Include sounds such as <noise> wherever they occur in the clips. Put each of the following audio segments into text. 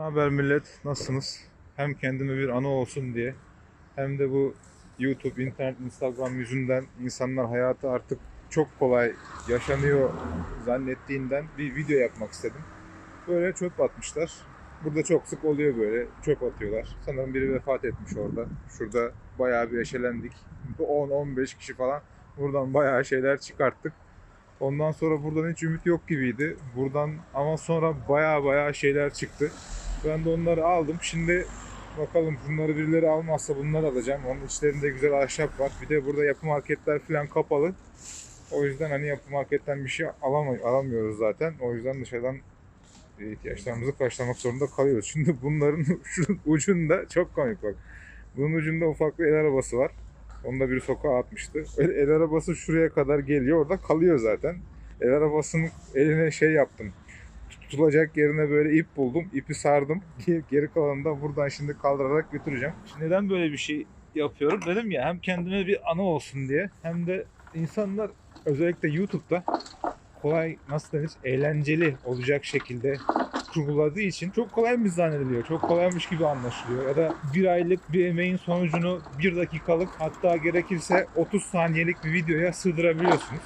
Ne haber millet? Nasılsınız? Hem kendime bir anı olsun diye hem de bu YouTube, internet, Instagram yüzünden insanlar hayatı artık çok kolay yaşanıyor zannettiğinden bir video yapmak istedim. Böyle çöp atmışlar. Burada çok sık oluyor böyle. Çöp atıyorlar. Sanırım biri vefat etmiş orada. Şurada bayağı bir eşelendik. 10-15 kişi falan. Buradan bayağı şeyler çıkarttık. Ondan sonra buradan hiç ümit yok gibiydi. Buradan ama sonra bayağı bayağı şeyler çıktı. Ben de onları aldım. Şimdi bakalım bunları birileri almazsa bunları alacağım. Onun içlerinde güzel ahşap var. Bir de burada yapı marketler falan kapalı. O yüzden hani yapı marketten bir şey alamay- alamıyoruz zaten. O yüzden dışarıdan e, ihtiyaçlarımızı karşılamak zorunda kalıyoruz. Şimdi bunların <laughs> ucunda çok komik bak. Bunun ucunda ufak bir el arabası var. Onu da bir sokağa atmıştı. El, el arabası şuraya kadar geliyor. Orada kalıyor zaten. El arabasının eline şey yaptım. Tutulacak yerine böyle ip buldum. İpi sardım. <laughs> Geri kalanını da buradan şimdi kaldırarak götüreceğim. Şimdi neden böyle bir şey yapıyorum? Dedim ya hem kendime bir anı olsun diye hem de insanlar özellikle YouTube'da kolay nasıl denir eğlenceli olacak şekilde kurguladığı için çok kolaymış zannediliyor. Çok kolaymış gibi anlaşılıyor. Ya da bir aylık bir emeğin sonucunu bir dakikalık hatta gerekirse 30 saniyelik bir videoya sığdırabiliyorsunuz.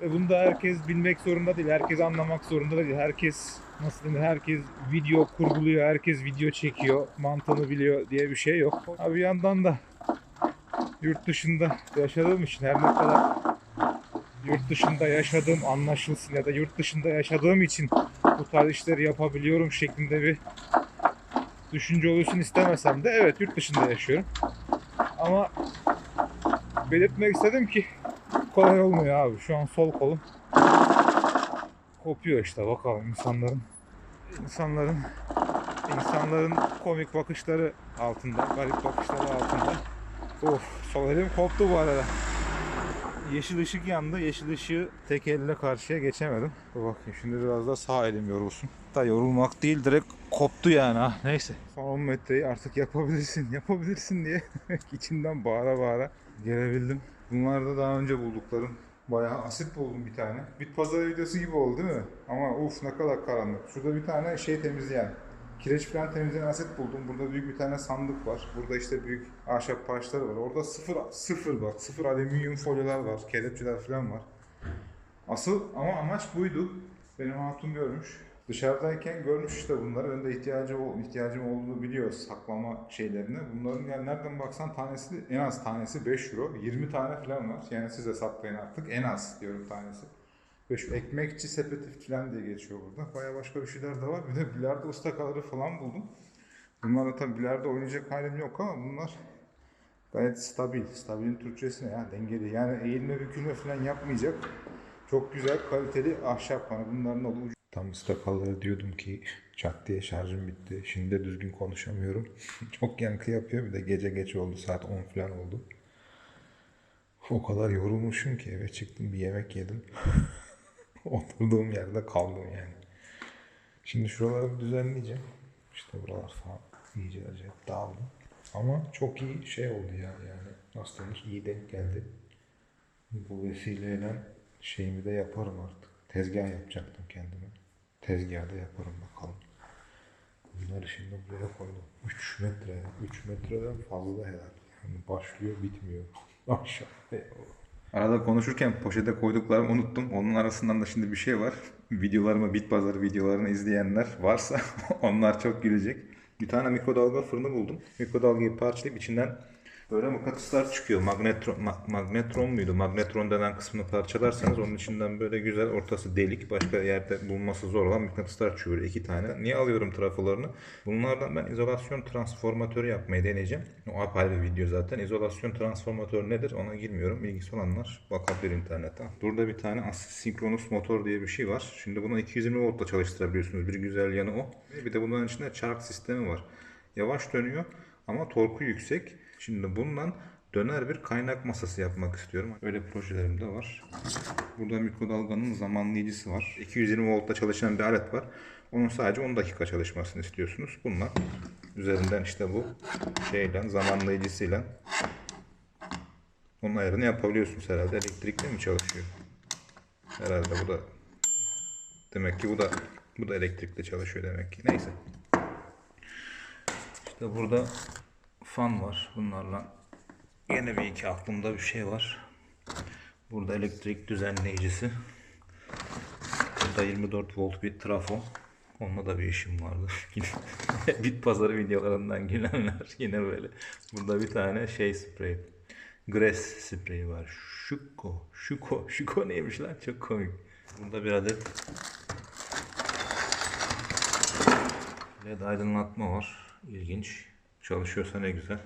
Ve bunu da herkes bilmek zorunda değil. Herkes anlamak zorunda değil. Herkes nasıl denir? Herkes video kurguluyor. Herkes video çekiyor. Mantığını biliyor diye bir şey yok. Ha bir yandan da yurt dışında yaşadığım için her ne kadar yurt dışında yaşadığım anlaşılsın ya da yurt dışında yaşadığım için bu tarz işleri yapabiliyorum şeklinde bir düşünce oluşsun istemesem de evet yurt dışında yaşıyorum. Ama belirtmek istedim ki kolay olmuyor abi. Şu an sol kolum kopuyor işte bakalım insanların insanların insanların komik bakışları altında, garip bakışları altında. Of, sol elim koptu bu arada. Yeşil ışık yandı. Yeşil ışığı tek elle karşıya geçemedim. Dur bakayım şimdi biraz da sağ elim yorulsun. Da yorulmak değil direkt koptu yani ha. Neyse. Son 10 metreyi artık yapabilirsin, yapabilirsin diye <laughs> içimden bağıra bağıra gelebildim. Bunlar da daha önce bulduklarım. Bayağı asit buldum bir tane. Bit pazarı videosu gibi oldu değil mi? Ama uf ne kadar karanlık. Şurada bir tane şey temizleyen, kireç falan temizleyen asit buldum. Burada büyük bir tane sandık var. Burada işte büyük ahşap parçaları var. Orada sıfır, sıfır bak, sıfır alüminyum folyolar var, kelepçeler falan var. Asıl ama amaç buydu. Benim hatun görmüş. Dışarıdayken görmüş işte bunları. Önde ihtiyacı ihtiyacım olduğunu biliyor saklama şeylerini. Bunların yani nereden baksan tanesi en az tanesi 5 euro. 20 tane falan var. Yani siz hesaplayın artık. En az diyorum tanesi. Ve şu ekmekçi sepeti falan diye geçiyor burada. Baya başka bir şeyler de var. Bir de bilardo ustakaları falan buldum. Bunlarla tabii bilardo oynayacak halim yok ama bunlar gayet stabil. Stabilin Türkçesi ne ya? Dengeli. Yani eğilme bükülme falan yapmayacak. Çok güzel kaliteli ahşap hani bunların ucu. Tam ıstakaları diyordum ki çat diye şarjım bitti. Şimdi de düzgün konuşamıyorum. <laughs> Çok yankı yapıyor. Bir de gece geç oldu. Saat 10 falan oldu. O kadar yorulmuşum ki eve çıktım bir yemek yedim. <laughs> Oturduğum yerde kaldım yani. Şimdi şuraları düzenleyeceğim. İşte buralar falan iyice acayip dağıldı. Ama çok iyi şey oldu ya yani. Nasıl denir? İyi denk geldi. Bu vesileyle şeyimi de yaparım artık. Tezgah yapacaktım kendime. Tezgahda yaparım bakalım. Bunları şimdi buraya koydum. 3 metre. 3 metreden fazla herhalde. Yani başlıyor bitmiyor. <laughs> Aşağı. Arada konuşurken poşete koyduklarımı unuttum. Onun arasından da şimdi bir şey var. <laughs> Videolarımı, bit videolarını izleyenler varsa <laughs> onlar çok gülecek. Bir tane mikrodalga fırını buldum. Mikrodalgayı parçalayıp içinden böyle mıknatıslar çıkıyor. Magnetron, ma- magnetron muydu? Magnetron denen kısmını parçalarsanız onun içinden böyle güzel ortası delik. Başka yerde bulması zor olan mıknatıslar çıkıyor. böyle iki tane. Niye alıyorum trafolarını? Bunlardan ben izolasyon transformatörü yapmayı deneyeceğim. O apayrı bir video zaten. İzolasyon transformatörü nedir? Ona girmiyorum. Bilgisi olanlar bakabilir internetten. Burada bir tane asinkronus motor diye bir şey var. Şimdi bunu 220 voltla çalıştırabiliyorsunuz. Bir güzel yanı o. Bir de bunların içinde çark sistemi var. Yavaş dönüyor ama torku yüksek. Şimdi bundan döner bir kaynak masası yapmak istiyorum. Öyle projelerim de var. Burada mikrodalganın zamanlayıcısı var. 220 voltta çalışan bir alet var. Onun sadece 10 dakika çalışmasını istiyorsunuz. Bununla üzerinden işte bu şeyle zamanlayıcısıyla Onun ayarını yapabiliyorsunuz herhalde. Elektrikli mi çalışıyor? Herhalde bu da demek ki bu da bu da elektrikli çalışıyor demek ki. Neyse. İşte burada fan var. Bunlarla yine bir iki aklımda bir şey var. Burada elektrik düzenleyicisi. Burada 24 volt bir trafo. Onunla da bir işim vardı. <laughs> Bit pazarı videolarından gülenler <laughs> yine böyle. Burada bir tane şey sprey. Grass spreyi var. Şuko. Şuko. <laughs> Şuko neymiş lan? Çok komik. Burada bir adet LED aydınlatma var. İlginç. Çalışıyorsa ne güzel.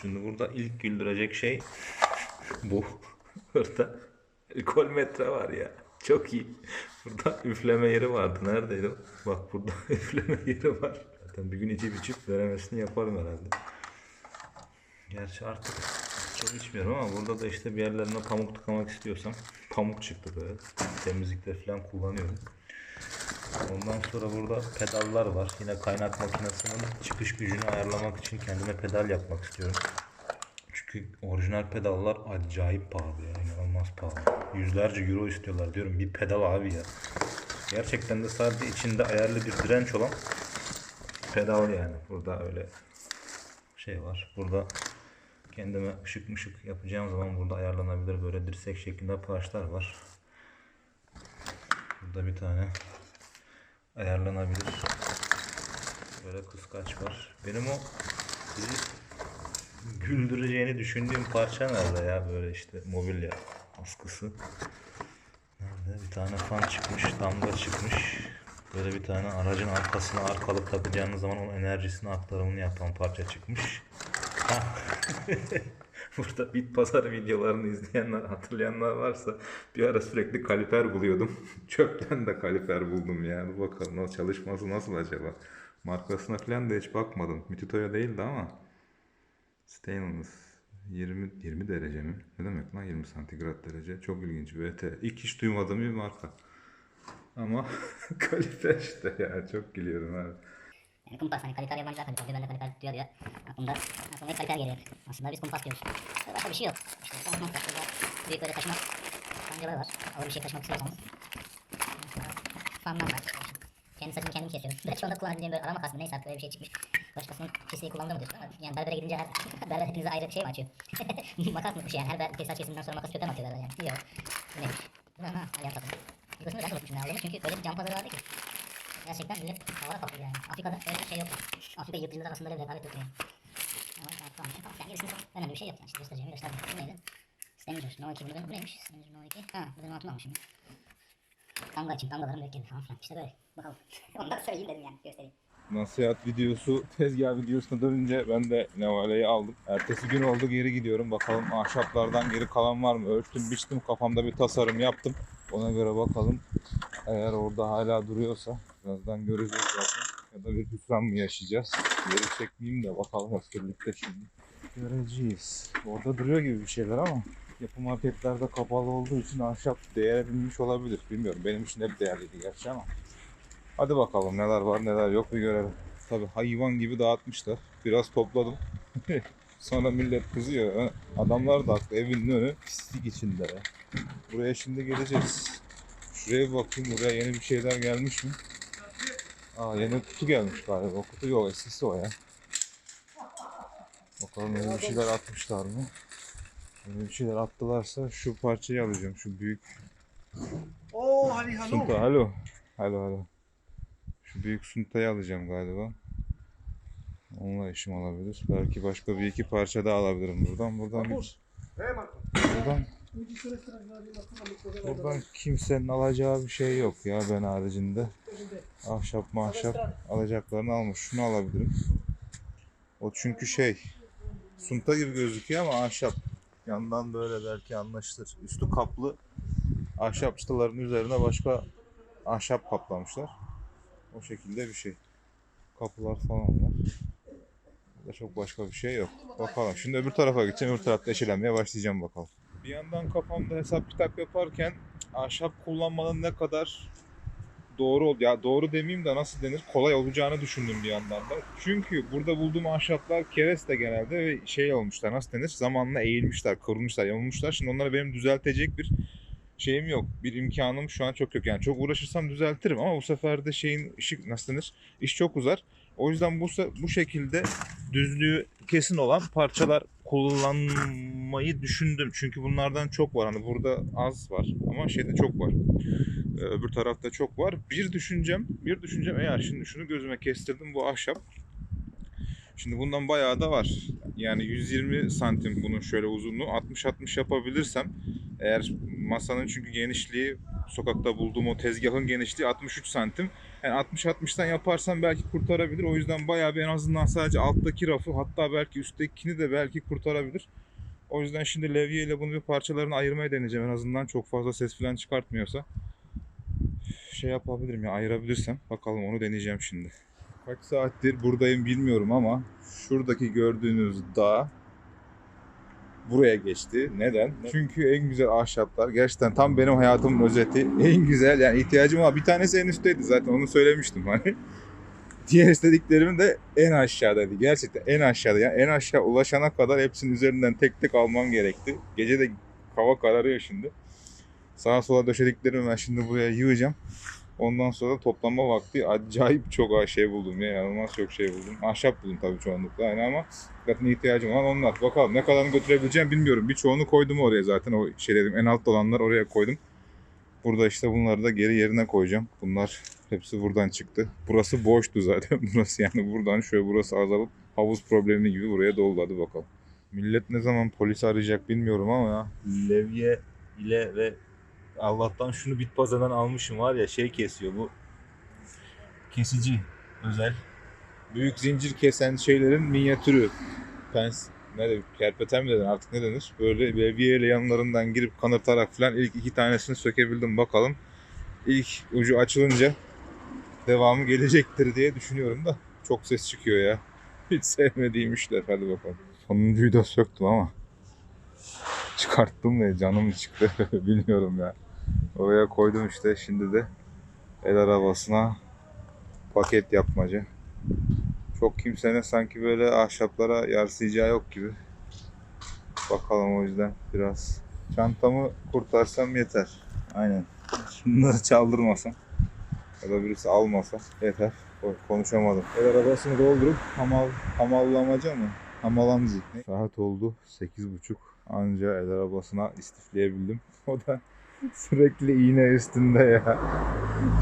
Şimdi burada ilk güldürecek şey bu. <laughs> Burada alkol metre var ya. Çok iyi. Burada üfleme yeri vardı. Neredeydi o? Bak burada <laughs> üfleme yeri var. Zaten bir gün içip içip veremesini yaparım herhalde. Gerçi artık çok içmiyorum ama burada da işte bir yerlerine pamuk tıkamak istiyorsam pamuk çıktı böyle. Temizlikte falan kullanıyorum. Ondan sonra burada pedallar var. Yine kaynak makinesinin çıkış gücünü ayarlamak için kendime pedal yapmak istiyorum. Çünkü orijinal pedallar acayip pahalı ya. inanılmaz pahalı. Yüzlerce euro istiyorlar diyorum. Bir pedal abi ya. Gerçekten de sadece içinde ayarlı bir direnç olan pedal yani. Burada öyle şey var. Burada kendime ışık mışık yapacağım zaman burada ayarlanabilir böyle dirsek şeklinde parçalar var. Burada bir tane ayarlanabilir böyle kıskaç var. Benim o güldüreceğini düşündüğüm parça nerede ya böyle işte mobilya askısı. Nerede? Bir tane fan çıkmış, damga çıkmış. Böyle bir tane aracın arkasına arkalık takacağınız zaman onun enerjisini aktarımını yapan parça çıkmış. <laughs> <laughs> Burada bit pazar videolarını izleyenler, hatırlayanlar varsa bir ara sürekli kaliper buluyordum. <laughs> Çöpten de kaliper buldum yani. Bakalım o çalışması nasıl acaba? Markasına falan da hiç bakmadım. Mititoya değildi ama. Stainless 20 20 derece mi? Ne demek lan 20 santigrat derece? Çok ilginç. VT. İlk hiç duymadığım bir marka. Ama <laughs> kaliper işte ya. Çok gülüyorum abi. Kumpas hani kalifer yabancılar kalifer diyor ben de kalifer diyor diyor. Aklımda aklımda hep kalifer geliyor. Aslında biz kumpas diyoruz. Böyle Başka bir şey yok. İşte tamam burada büyük böyle taşıma pancaları var. Ağır bir şey taşımak istiyorsanız. Fanlar var. Kendi saçımı kendim kesiyorum. Belki onda kullanabildiğim böyle arama kasmı neyse artık öyle bir şey çıkmış. Başkasının kesinlikle kullandı mı diyorsun ama yani berbere gidince her <laughs> berber hepinize ayrı şey mi açıyor? <laughs> makas mı şey yani her ber keser kesiminden sonra makas köpe mi atıyor berber yani? Yok. Neymiş? Bu ne ha? Ayağım takımı. Bu kısmını ben de unutmuşum ne aldığımı çünkü öyle bir cam pazarı vardı ki. Gerçekten millet havara patlıyor yani. Afrika'da öyle bir şey yok. Afrika yırtıcılar arasında bir rekabet yok yani. Ama tamam, tamam. Yani gerisinde çok önemli bir şey yok yani. İşte göstereceğimi gösterdim. Bu neydi? Steminger. No 2 bunu bu neymiş? Steminger No 2. Ha bu benim altına almışım. Tanga için tangalarım mürekkebi falan filan. İşte böyle. Bakalım. <laughs> Ondan söyleyeyim dedim yani. Göstereyim. Nasihat videosu, tezgah videosuna dönünce ben de nevaleyi aldım. Ertesi gün oldu geri gidiyorum. Bakalım ahşaplardan geri kalan var mı? Ölçtüm, biçtim, kafamda bir tasarım yaptım. Ona göre bakalım. Eğer orada hala duruyorsa birazdan göreceğiz zaten. Ya da bir hüsran mı yaşayacağız? Geri çekmeyeyim de bakalım hep birlikte şimdi. Göreceğiz. Orada duruyor gibi bir şeyler ama yapı marketlerde kapalı olduğu için ahşap değere binmiş olabilir. Bilmiyorum. Benim için hep değerliydi gerçi ama. Hadi bakalım neler var neler yok bir görelim. Tabi hayvan gibi dağıtmışlar. Biraz topladım. <laughs> Sonra millet kızıyor. Adamlar da haklı. Evin önü pislik içinde. ya. Buraya şimdi geleceğiz. Şuraya bakayım. Buraya yeni bir şeyler gelmiş mi? Aa yeni kutu gelmiş galiba. O kutu yok. Eskisi o ya. Bakalım yeni bir şeyler atmışlar mı? Yeni bir şeyler attılarsa şu parçayı alacağım. Şu büyük Oh, halli, hallo. Sunta. Alo. Alo alo. Şu büyük suntayı alacağım galiba. Onunla işim olabilir. Belki başka bir iki parça daha alabilirim buradan. Buradan bir, buradan, buradan kimsenin alacağı bir şey yok ya ben haricinde. Ahşap mahşap alacaklarını almış. Şunu alabilirim. O çünkü şey sunta gibi gözüküyor ama ahşap. Yandan böyle belki anlaşılır. Üstü kaplı ahşap çıtaların üzerine başka ahşap kaplamışlar. O şekilde bir şey. Kapılar falan var. Burada çok başka bir şey yok. Bakalım. Şimdi öbür tarafa gideceğim. Öbür tarafta eşelenmeye başlayacağım bakalım. Bir yandan kafamda hesap kitap yaparken ahşap kullanmanın ne kadar doğru ol ya doğru demeyeyim de nasıl denir kolay olacağını düşündüm bir yandan da. Çünkü burada bulduğum ahşaplar kereste genelde ve şey olmuşlar nasıl denir zamanla eğilmişler, kırılmışlar, yamulmuşlar. Şimdi onları benim düzeltecek bir şeyim yok. Bir imkanım şu an çok yok. Yani çok uğraşırsam düzeltirim ama bu sefer de şeyin işi nasıl denir? İş çok uzar. O yüzden bu bu şekilde düzlüğü kesin olan parçalar kullanmayı düşündüm. Çünkü bunlardan çok var. Hani burada az var ama şeyde çok var. Ee, Öbür tarafta çok var. Bir düşüncem, bir düşüncem eğer şimdi şunu gözüme kestirdim bu ahşap. Şimdi bundan bayağı da var. Yani 120 santim bunun şöyle uzunluğu. 60-60 yapabilirsem eğer masanın çünkü genişliği sokakta bulduğum o tezgahın genişliği 63 santim. Yani 60-60'tan yaparsam belki kurtarabilir. O yüzden bayağı bir en azından sadece alttaki rafı hatta belki üsttekini de belki kurtarabilir. O yüzden şimdi levye ile bunu bir parçalarını ayırmaya deneyeceğim. En azından çok fazla ses falan çıkartmıyorsa. Şey yapabilirim ya ayırabilirsem. Bakalım onu deneyeceğim şimdi. Kaç saattir buradayım bilmiyorum ama şuradaki gördüğünüz dağ buraya geçti. Neden? Çünkü en güzel ahşaplar gerçekten tam benim hayatımın özeti. En güzel yani ihtiyacım var. Bir tanesi en üstteydi zaten onu söylemiştim hani. <laughs> Diğer istediklerimin de en aşağıdaydı. Gerçekten en aşağıda. Yani en aşağı ulaşana kadar hepsinin üzerinden tek tek almam gerekti. Gece de hava kararıyor şimdi. Sağa sola döşediklerimi ben şimdi buraya yığacağım. Ondan sonra toplama vakti acayip çok şey buldum ya. inanılmaz çok şey buldum. Ahşap buldum tabii çoğunlukla yani ama zaten ihtiyacım olan onlar. Bakalım ne kadarını götürebileceğim bilmiyorum. Birçoğunu koydum oraya zaten o şey dedim en altta olanlar oraya koydum. Burada işte bunları da geri yerine koyacağım. Bunlar hepsi buradan çıktı. Burası boştu zaten. <laughs> Burası yani buradan şöyle burası azalıp havuz problemi gibi buraya doldu. Bakalım. Millet ne zaman polis arayacak bilmiyorum ama ya. Levye ile ve Allah'tan şunu bit pazarından almışım var ya şey kesiyor bu. Kesici özel. Büyük zincir kesen şeylerin minyatürü. Pens ne de kerpeten mi dedin artık ne denir? Böyle levyeyle yanlarından girip kanırtarak falan ilk iki tanesini sökebildim bakalım. İlk ucu açılınca devamı gelecektir diye düşünüyorum da çok ses çıkıyor ya. <laughs> Hiç sevmediğim işler hadi bakalım. Sonuncuyu da söktüm ama çıkarttım ve canım çıktı <laughs> bilmiyorum ya. Oraya koydum işte şimdi de el arabasına paket yapmaca. Çok kimsenin sanki böyle ahşaplara yarsayacağı yok gibi. Bakalım o yüzden biraz çantamı kurtarsam yeter. Aynen. Şunları çaldırmasam ya da birisi almasa yeter. Konuşamadım. El arabasını doldurup hamal, hamallamaca mı? Hamalamcı. Saat oldu 8.30. Anca el arabasına istifleyebildim. <laughs> O da sürekli iğne üstünde ya.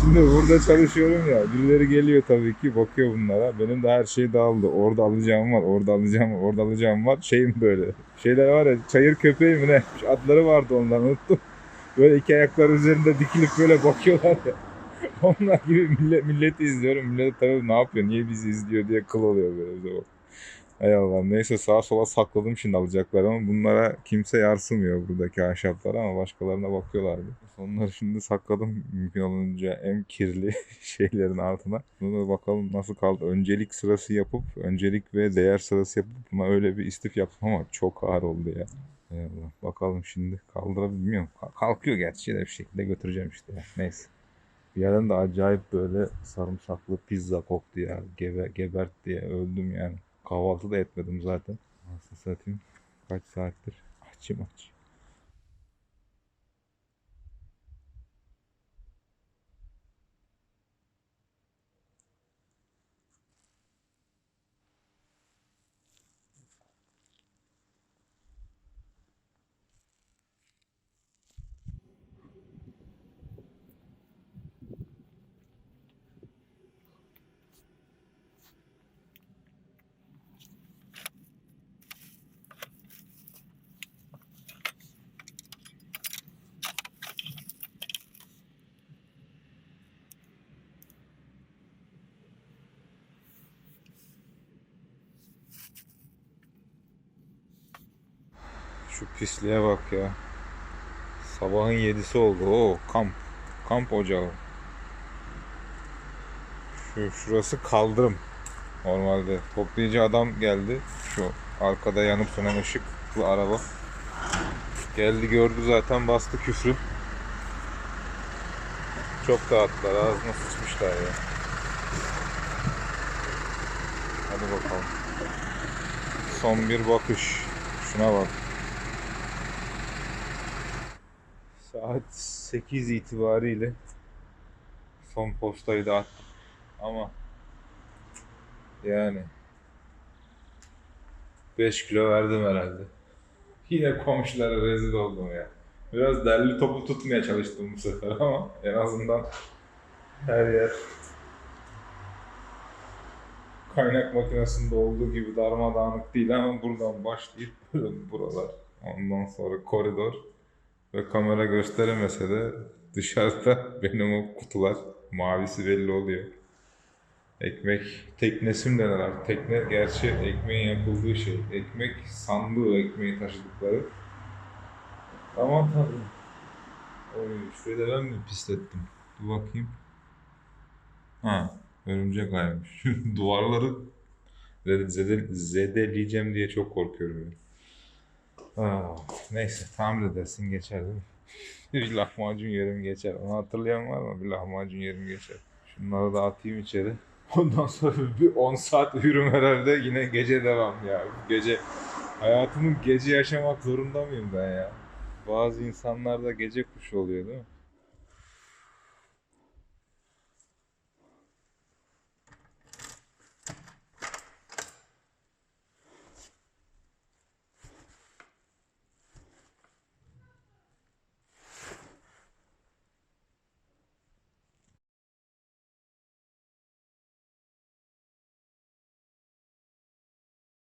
Şimdi burada çalışıyorum ya. Birileri geliyor tabii ki bakıyor bunlara. Benim de her şey dağıldı. Orada alacağım var, orada alacağım var, orada alacağım var. Şeyim böyle. Şeyler var ya çayır köpeği mi ne? Adları vardı ondan unuttum. Böyle iki ayaklar üzerinde dikilip böyle bakıyorlar ya. Onlar gibi millet, milleti izliyorum. Millet tabii ne yapıyor, niye bizi izliyor diye kıl oluyor böyle bize bak. Hay Allah. Neyse sağa sola sakladım şimdi alacaklar ama bunlara kimse yarsımıyor buradaki ahşaplara ama başkalarına bakıyorlardı. Onları şimdi sakladım mümkün olunca en kirli <laughs> şeylerin altına. Buna bakalım nasıl kaldı. Öncelik sırası yapıp, öncelik ve değer sırası yapıp buna öyle bir istif yaptım ama çok ağır oldu ya. Hay Allah. Bakalım şimdi kaldırabilmiyorum. Kalkıyor gerçi de bir şekilde götüreceğim işte ya. Neyse. Bir yerden de acayip böyle sarımsaklı pizza koktu ya. Gebe, gebert diye öldüm yani. Kahvaltı da etmedim zaten. Nasıl satayım? Kaç saattir? Açım aç. Şu pisliğe bak ya. Sabahın yedisi oldu. Oo kamp. Kamp ocağı. Şu şurası kaldırım. Normalde toplayıcı adam geldi. Şu arkada yanıp sönen ışıklı araba. Geldi gördü zaten bastı küfrü. çok dağıttılar. Ağzına sıçmışlar ya. Hadi bakalım. Son bir bakış. Şuna bak. Saat 8 itibariyle son postayı da attım. Ama yani 5 kilo verdim herhalde. Yine komşulara rezil oldum ya. Biraz derli topu tutmaya çalıştım bu sefer ama en azından her yer kaynak makinesinde olduğu gibi darmadağınık değil ama buradan başlayıp <laughs> buralar ondan sonra koridor ve kamera gösteremese de dışarıda <laughs> benim o kutular mavisi belli oluyor. Ekmek teknesi mi denir artık? Tekne gerçi ekmeğin yapıldığı şey. Ekmek sandığı ekmeği taşıdıkları. Aman tanrım. Oy şurayı da ben mi pislettim? Dur bakayım. Ha örümcek aymış. <laughs> Duvarları zede, zede, zedeleyeceğim diye çok korkuyorum. ya. Ah, neyse tamir edersin geçer değil mi? <laughs> bir lahmacun yerim geçer. Onu hatırlayan var mı? Bir lahmacun yerim geçer. Şunları da atayım içeri. Ondan sonra bir 10 saat uyurum herhalde yine gece devam ya. Gece hayatımı gece yaşamak zorunda mıyım ben ya? Bazı insanlar da gece kuşu oluyor değil mi?